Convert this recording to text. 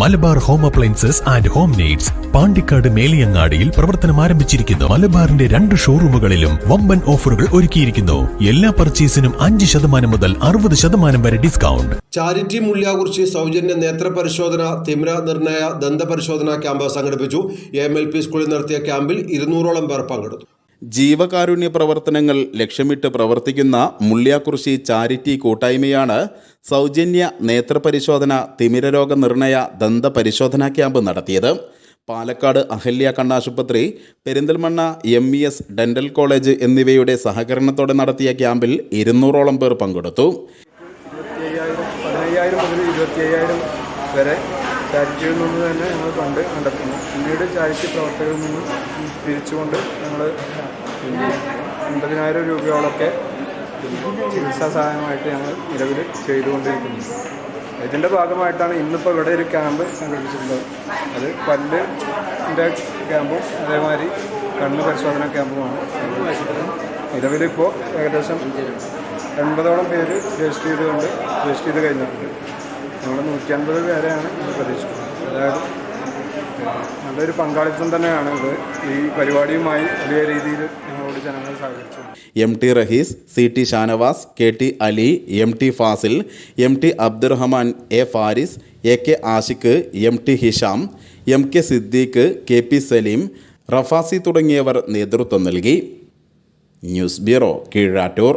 Malabar home appliances and home needs Pandikkad മേലിയങ്ങാടിയിൽ പ്രവർത്തനം ആരംഭിച്ചിരിക്കുന്നു. മലബാറിന്റെ രണ്ട് ഷോറൂമുകളിലും വമ്പൻ ഓഫറുകൾ ഒരുക്കിയിരിക്കുന്നു. എല്ലാ പർച്ചേസിനും അഞ്ച് ശതമാനം മുതൽ അറുപത് ശതമാനം വരെ ഡിസ്കൗണ്ട്. ചാരിറ്റി മൂല്യാകുറിച്ച് സൗജന്യ നേത്ര പരിശോധന തിമിര നിർണയ ദന്ത ദന്തപരിശോധന ക്യാമ്പ് സംഘടിപ്പിച്ചു. എം എൽ പി സ്കൂളിൽ നടത്തിയ ക്യാമ്പിൽ ഇരുന്നൂറോളം പേർ പങ്കെടുത്തു. ജീവകാരുണ്യ പ്രവർത്തനങ്ങൾ ലക്ഷ്യമിട്ട് പ്രവർത്തിക്കുന്ന മുള്ളിയാക്കുറിശി ചാരിറ്റി കൂട്ടായ്മയാണ് സൗജന്യ നേത്രപരിശോധന തിമിരരോഗ നിർണയ ദന്ത പരിശോധനാ ക്യാമ്പ് നടത്തിയത്. പാലക്കാട് അഹല്യ കണ്ണാശുപത്രി Perinthalmanna M E S dental college എന്നിവയുടെ സഹകരണത്തോടെ നടത്തിയ ക്യാമ്പിൽ ഇരുന്നൂറോളം പേർ പങ്കെടുത്തു. വരെ ചാരിറ്റിയിൽ നിന്ന് തന്നെ ഞങ്ങൾ ഫണ്ട് കണ്ടെത്തുന്നു. പിന്നീട് ചാരിറ്റി പ്രവർത്തകരിൽ നിന്ന് പിരിച്ചുകൊണ്ട് ഞങ്ങൾ അൻപതിനായിരം രൂപയോളൊക്കെ ചികിത്സാ സഹായമായിട്ട് ഞങ്ങൾ നിലവിൽ ചെയ്തുകൊണ്ടിരിക്കുന്നു. ഇതിന്റെ ഭാഗമായിട്ടാണ് ഇന്നിപ്പോൾ ഇവിടെ ഒരു ക്യാമ്പ് സംഘടിപ്പിച്ചിട്ടുള്ളത്. അത് പല്ലിന്റെ ക്യാമ്പും അതേമാതിരി കണ്ണ് പരിശോധന ക്യാമ്പുമാണ്. നിലവിലിപ്പോൾ ഏകദേശം എൺപതോളം പേര് രജിസ്റ്റർ ചെയ്തുകൊണ്ട് രജിസ്റ്റർ ചെയ്ത് കഴിഞ്ഞിട്ടുണ്ട്. നമ്മൾ നൂറ്റി അൻപത് പേരെയാണ് ഇത് പ്രതീക്ഷിക്കുന്നത്. അതായത് നല്ലൊരു പങ്കാളിത്തം തന്നെയാണ് ഇത്. ഈ പരിപാടിയുമായി വലിയ രീതിയിൽ ഞങ്ങളോട് ജനങ്ങൾ സഹകരിച്ചു. M T Rahees C T Shanavas K T Ali M T Fasil M T Abdurahman A Faris A K Ashiq M T Hisham M K Siddique K P Saleem Rafasi തുടങ്ങിയവർ നേതൃത്വം നൽകി. News bureau Keezhattoor.